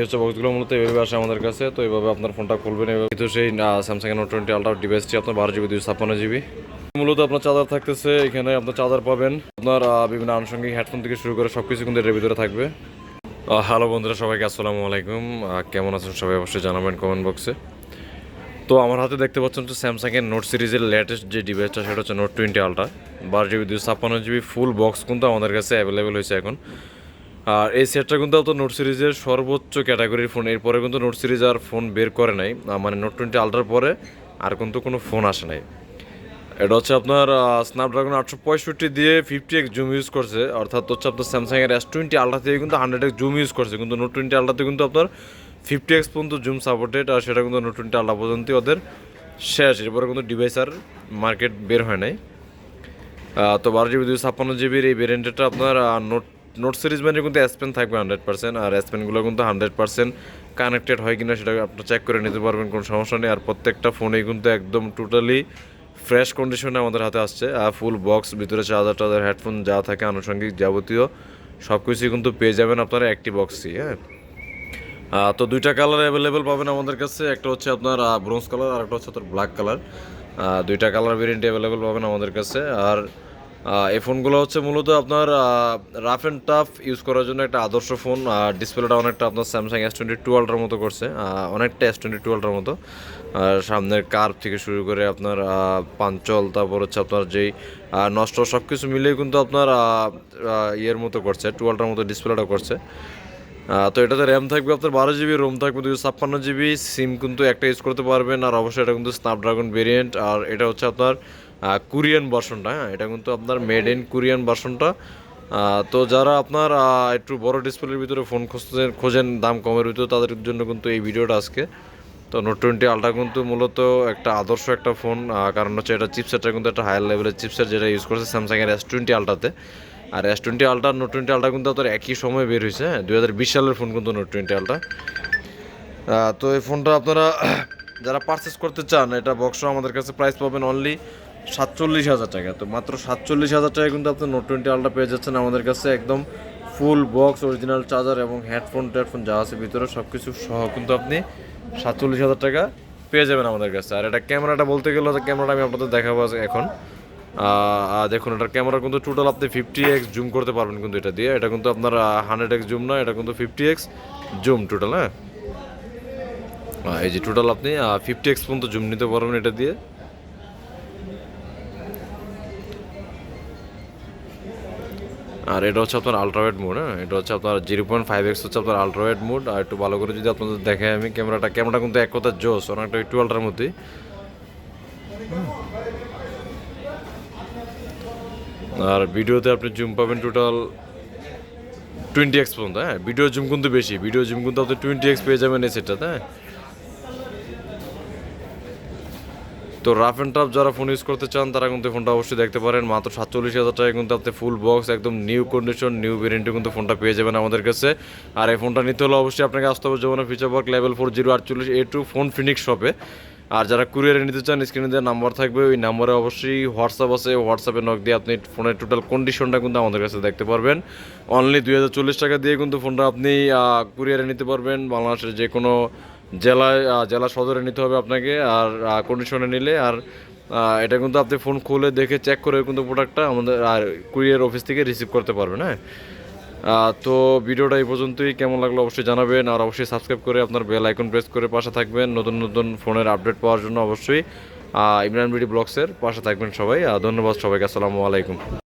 এই হচ্ছে বক্সগুলো মূলত এইভাবে আসে আমাদের কাছে। তো এইভাবে আপনার ফোনটা খুলবেন এভাবে কিন্তু সেই স্যামসাং নোট টোয়েন্টি আলট্রা ডিভাইসটি আপনার বারো জিবি দুশো ছাপ্পান্ন জিবি মূলত আপনার চার্জার থাকতেছে, এখানে আপনার চার্জার পাবেন। আপনার বিভিন্ন আনুষঙ্গিক হেডফোন থেকে শুরু করে সব কিছু কিন্তু এর ভিতরে থাকবে। হ্যালো বন্ধুরা, সবাইকে আসসালামু আলাইকুম। কেমন আছেন সবাই অবশ্যই জানাবেন কমেন্ট বক্সে তো আমার হাতে দেখতে পাচ্ছেন হচ্ছে স্যামসাংয়ের নোট সিরিজের লেটেস্ট যে ডিভাইসটা সেটা হচ্ছে নোট টোয়েন্টি আলট্রা বারো জিবি দুশো ছাপ্পান্ন জিবি ফুল বক্স কিন্তু আমাদের কাছে অ্যাভেলেবেল হয়েছে এখন। আর এই সেটটা কিন্তু আপনার নোট সিরিজের সর্বোচ্চ ক্যাটাগরির ফোন এরপরে কিন্তু নোট সিরিজ আর ফোন বের করে নাই। মানে নোট টোয়েন্টি আলট্রার পরে আর কিন্তু কোনো ফোন আসে নাই। এটা হচ্ছে আপনার স্ন্যাপড্রাগন আটশো পঁয়ষট্টি দিয়ে ফিফটি এক্স জুম ইউজ করছে। অর্থাৎ হচ্ছে আপনার স্যামসাংয়ের এস টোয়েন্টি আলট্রা থেকে কিন্তু হান্ড্রেড এক্স জুম ইউজ করছে। কিন্তু নোট টোয়েন্টি আলট্রাতে কিন্তু আপনার ফিফটি এক্স পর্যন্ত জুম সাপোর্টেড আর সেটা কিন্তু নোট টোয়েন্টি আলট্রা পর্যন্তই ওদের শেষ। এরপরে কিন্তু ডিভাইস আর মার্কেট বের হয় নাই। তো বারো জিবি দুশো ছাপ্পান্ন জিবির এই ভেরিয়েন্টটা আপনার নোট নোট সিরিজ মানে কিন্তু এস পেন থাকবে হান্ড্রেড পার্সেন্ট আর এস পেনগুলো কিন্তু হান্ড্রেড পার্সেন্ট কানেক্টেড হয় কিনা সেটা আপনি চেক করে নিতে পারবেন, কোনো সমস্যা নেই। আর প্রত্যেকটা ফোনেই কিন্তু একদম টোটালি ফ্রেশ কন্ডিশনে আমাদের হাতে আসছে। আর ফুল বক্স ভিতরে চার্জার টার্জার হেডফোন যা থাকে আনুষঙ্গিক যাবতীয় সব কিছুই কিন্তু পেয়ে যাবেন আপনারা একটি বক্সই হ্যাঁ? তো দুইটা কালার অ্যাভেলেবেল পাবেন আমাদের কাছে। একটা হচ্ছে আপনার ব্রোঞ্জ কালার আর একটা হচ্ছে আপনার ব্ল্যাক কালার দুইটা কালার ভেরিয়েন্ট অ্যাভেলেবেল পাবেন আমাদের কাছে। আর এই ফোনগুলো হচ্ছে মূলত আপনার রাফ অ্যান্ড টাফ ইউজ করার জন্য একটা আদর্শ ফোন আর ডিসপ্লেটা অনেকটা আপনার স্যামসাং এস টোয়েন্টি টু আলট্রার মতো করছে। অনেকটা এস টোয়েন্টি টু আলট্রার মতো। আর সামনের কার্ভ থেকে শুরু করে আপনার পাঞ্চল, তারপর হচ্ছে আপনার যেই নষ্ট সব কিছু মিলিয়ে কিন্তু আপনার ইয়ের মতো করছে টু আলট্রার মতো ডিসপ্লেটা করছে। তো এটাতে র্যাম থাকবে আপনার বারো জিবি রোম থাকবে দুশো ছাপ্পান্ন জিবি সিম কিন্তু একটা ইউজ করতে পারবেন। আর অবশ্যই এটা কিন্তু স্ন্যাপড্রাগন ভেরিয়েন্ট আর এটা হচ্ছে আপনার কোরিয়ান ভার্সনটা হ্যাঁ এটা কিন্তু আপনার মেড ইন কোরিয়ান ভার্সনটা। তো যারা আপনার একটু বড় ডিসপ্লের ভিতরে ফোন খুঁজতেন খোঁজেন, দাম কমের ভিতরে, তাদের জন্য কিন্তু এই ভিডিওটা আজকে। তো নোট টোয়েন্টি আলট্রা কিন্তু মূলত একটা আদর্শ একটা ফোন কারণ হচ্ছে এটা চিপসেটটা কিন্তু একটা হায়ার লেভেলের চিপসেট যেটা ইউজ করছে স্যামসাংয়ের এস টোয়েন্টি আলট্রাতে আর S twenty ultra note twenty ultra কিন্তু আপনার একই সময় বের হয়েছে হ্যাঁ দুই হাজার বিশ সালের ফোন কিন্তু নোট টোয়েন্টি আলট্রা তো এই ফোনটা আপনারা, যারা পারচেস করতে চান, এটা বক্স আমাদের কাছে প্রাইস পাবেন অনলি সাতচল্লিশ হাজার টাকা। তো মাত্র সাতচল্লিশ হাজার টাকা কিন্তু আপনি নোট টোয়েন্টি আলটা পেয়ে যাচ্ছেন আমাদের কাছে একদম ফুল বক্স অরিজিনাল চার্জার এবং হেডফোন টেডফোন যা আছে ভিতরে সব কিছু সহ কিন্তু আপনি সাতচল্লিশ হাজার টাকা পেয়ে যাবেন আমাদের কাছে। আর এটা ক্যামেরাটা বলতে গেলে ক্যামেরাটা আমি আপনাদের দেখাবো এখন। দেখুন, এটার ক্যামেরা কিন্তু টোটাল আপনি ফিফটি এক্স জুম করতে পারবেন কিন্তু এটা দিয়ে। এটা কিন্তু আপনার হান্ড্রেড এক্স জুম না, এটা কিন্তু ফিফটি এক্স জুম টোটাল হ্যাঁ? এই যে টোটাল আপনি ফিফটি এক্স পর্যন্ত জুম নিতে পারবেন এটা দিয়ে। আর এটা হচ্ছে আপনার আলট্রাওয়েড মোড হ্যাঁ? এটা হচ্ছে আপনার জিরো পয়েন্ট ফাইভ এক্স হচ্ছে আপনার আলট্রাওয়েড মোড আর একটু ভালো করে যদি আপনাদের দেখে আমি, ক্যামেরাটা ক্যামেরাটা কিন্তু এক কথা জোস অনেকটা একটু আলট্রার মধ্যেই আর ভিডিওতে আপনি জুম পাবেন টোটাল টোয়েন্টি এক্স পর্যন্ত হ্যাঁ? ভিডিও জুম কিন্তু বেশি ভিডিও জুম কিন্তু আপনি টোয়েন্টি এক্স পেয়ে যাবেন এই সেটটাতে হ্যাঁ? তো রাফ অ্যান্ড টাফ যারা ফোন ইউজ করতে চান, তারা কিন্তু ফোনটা অবশ্যই দেখতে পারেন। মাত্র সাতচল্লিশ হাজার টাকায় কিন্তু আপনি ফুল বক্স একদম নিউ কন্ডিশন নিউ ভেরিয়েন্টে কিন্তু ফোনটা পেয়ে যাবেন আমাদের কাছে। আর এই ফোনটা নিতে হলে অবশ্যই আপনাকে আসতে হবে যেমন feature park level four zero আটচল্লিশ এ টু ফোন ফিনিক্স শপে আর যারা কুরিয়ারে নিতে চান স্ক্রিনে দেওয়ার নাম্বার থাকবে। ওই নাম্বারে অবশ্যই হোয়াটসঅ্যাপ আছে। হোয়াটসঅ্যাপে নক দিয়ে আপনি ফোনের টোটাল কন্ডিশনটা কিন্তু আমাদের কাছে দেখতে পারবেন। অনলি দুই হাজার চল্লিশ টাকা দিয়ে কিন্তু ফোনটা আপনি কুরিয়ারে নিতে পারবেন। বাংলাদেশের যে কোনো জেলায় জেলা সদরে নিতে হবে আপনাকে আর কন্ডিশনে নিলে। আর এটা কিন্তু আপনি ফোন খুলে দেখে চেক করে কিন্তু প্রোডাক্টটা আমাদের, আর কুরিয়ার অফিস থেকে রিসিভ করতে পারবেন হ্যাঁ? তো ভিডিওটা এই পর্যন্তই। কেমন লাগল অবশ্যই জানাবেন। আর অবশ্যই সাবস্ক্রাইব করে আপনার বেল আইকন প্রেস করে পাশে থাকবেন। নতুন নতুন ফোনের আপডেট পাওয়ার জন্য অবশ্যই ইমরান বিডি ব্লগসের পাশে থাকবেন সবাই। ধন্যবাদ সবাইকে। আসসালামু আলাইকুম।